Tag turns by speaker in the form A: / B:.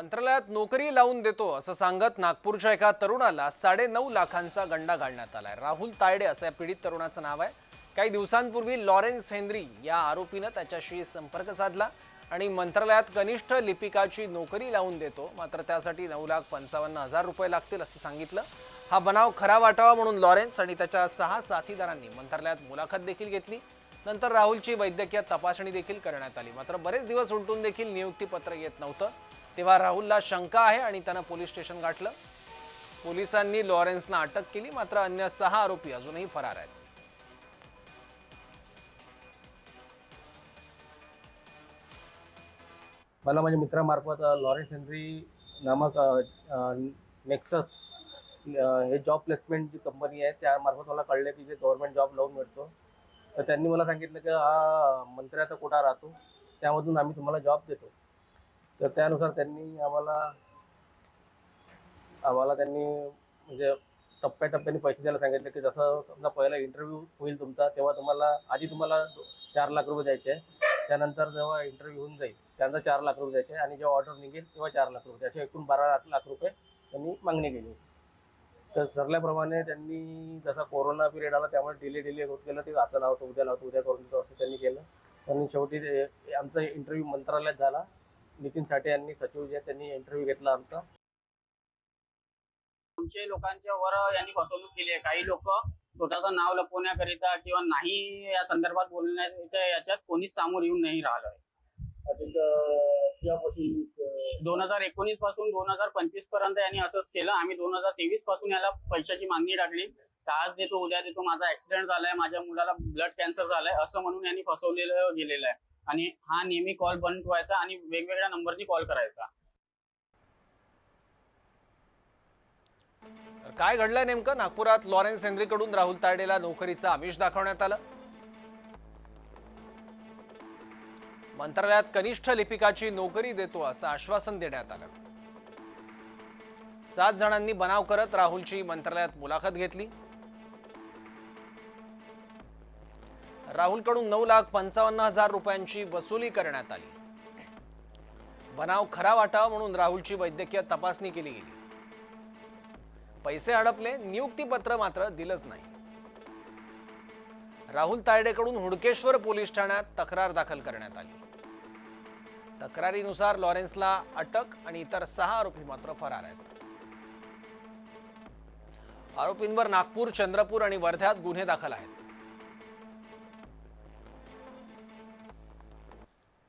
A: मंत्रालयात नोकरी लावून देतो असं सांगत नागपूरच्या एका तरुणाला साडे नऊ लाखांचा गंडा घालण्यात आलाय. राहुल तायडे असं या पीडित तरुणाचं नाव आहे. काही दिवसांपूर्वी लॉरेन्स हेनरी या आरोपीनं त्याच्याशी संपर्क साधला आणि मंत्रालयात कनिष्ठ लिपिकाची नोकरी लावून देतो. मात्र त्यासाठी नऊ लाख पंचावन्न हजार रुपये लागतील असं सांगितलं. हा बनाव खरा वाटावा म्हणून लॉरेन्स आणि त्याच्या सहा साथीदारांनी मंत्रालयात मुलाखत देखील घेतली. नंतर राहुलची वैद्यकीय तपासणी देखील करण्यात आली. मात्र बरेच दिवस उलटून देखील नियुक्तीपत्र येत नव्हतं. तेव्हा राहुलला शंका आहे आणि त्यानं पोलीस स्टेशन गाठलं. पोलिसांनी लॉरेन्सला अटक केली मात्र अन्य सहा आरोपी अजूनही फरार आहेत.
B: मला माझ्या मित्रामार्फत लॉरेन्स हेनरी नामक नेक्सस हे जॉब प्लेसमेंट जी कंपनी आहे त्यामार्फत मला कळले की जे गव्हर्नमेंट जॉब लावून मिळतो. तर त्यांनी मला सांगितलं की हा मंत्र्याचा कोटा राहतो त्यामधून आम्ही तुम्हाला जॉब देतो. तर त्यानुसार त्यांनी आम्हाला आम्हाला त्यांनी म्हणजे टप्प्याटप्प्याने पैसे द्यायला सांगितले की जसं समजा पहिला इंटरव्ह्यू होईल तुमचा तेव्हा तुम्हाला आधी तुम्हाला चार लाख रुपये द्यायचे आहे त्यानंतर जेव्हा इंटरव्ह्यू होऊन जाईल त्यानंतर चार लाख रुपये द्यायचे आणि जेव्हा ऑर्डर निघेल तेव्हा चार लाख रुपये असे एकूण बारा लाख लाख रुपये त्यांनी मागणी केली. तर ठरल्याप्रमाणे त्यांनी जसा कोरोना पिरियड आला त्यामुळे डिले डिले होत गेलं. ते आता लावतो उद्या लावतो उद्या करून देतो असं त्यांनी केलं. त्यांनी शेवटी ते- आमचा इंटरव्ह्यू मंत्रालयात झाला. नितीन साठे यांनी सचिव जे आहेत, त्यांनी इंटरव्ह्यू घेतला आमचा.
C: दोनशे लोकांच्या वर यांनी फसवणूक केली आहे. काही लोक स्वतःचं नाव लपवण्याकरिता किंवा नाही या संदर्भात बोलण्याच्या याच्यात कोणीच सामोर येऊन नाही राहिलं दोन हजार एकोणीसपासून दोन हजार पंचवीसपर्यंत यांनी असंच केलं. आम्ही दोन हजार तेवीसपासून याला पैशाची मागणी टाकली. आज देतो उद्या देतो माझा ऍक्सिडेंट झालाय माझ्या मुलाला ब्लड कॅन्सर झालाय असं म्हणून यांनी फसवलेलं गेलेलं आहे. आणि हा नेहमी कॉल बंद ठेवायचा आणि वेगवेगळ्या नंबरनी कॉल करायचा.
A: तर काय घडलं नेमकं? नागपुरात लॉरेन्स हेनरीकडून राहुल तायडेला नोकरीचं आमिष दाखवण्यात आलं. मंत्रालयात कनिष्ठ लिपिकाची नोकरी देतो असं आश्वासन देण्यात आलं. सात जणांनी बनाव करत राहुलची मंत्रालयात मुलाखत घेतली. राहुलकडून नऊ लाख पंचावन्न हजार रुपयांची वसुली करण्यात आली. बनाव खरा वाटावा म्हणून राहुलची वैद्यकीय तपासणी केली गेली. पैसे हडपले नियुक्तीपत्र मात्र दिलंच नाही. राहुल तायडेकडून हुडकेश्वर पोलीस ठाण्यात तक्रार दाखल करण्यात आली. तक्रारीनुसार लॉरेन्सला अटक आणि इतर सहा आरोपी मात्र फरार आहेत. आरोपींवर नागपूर चंद्रपूर आणि वर्ध्यात गुन्हे दाखल आहेत.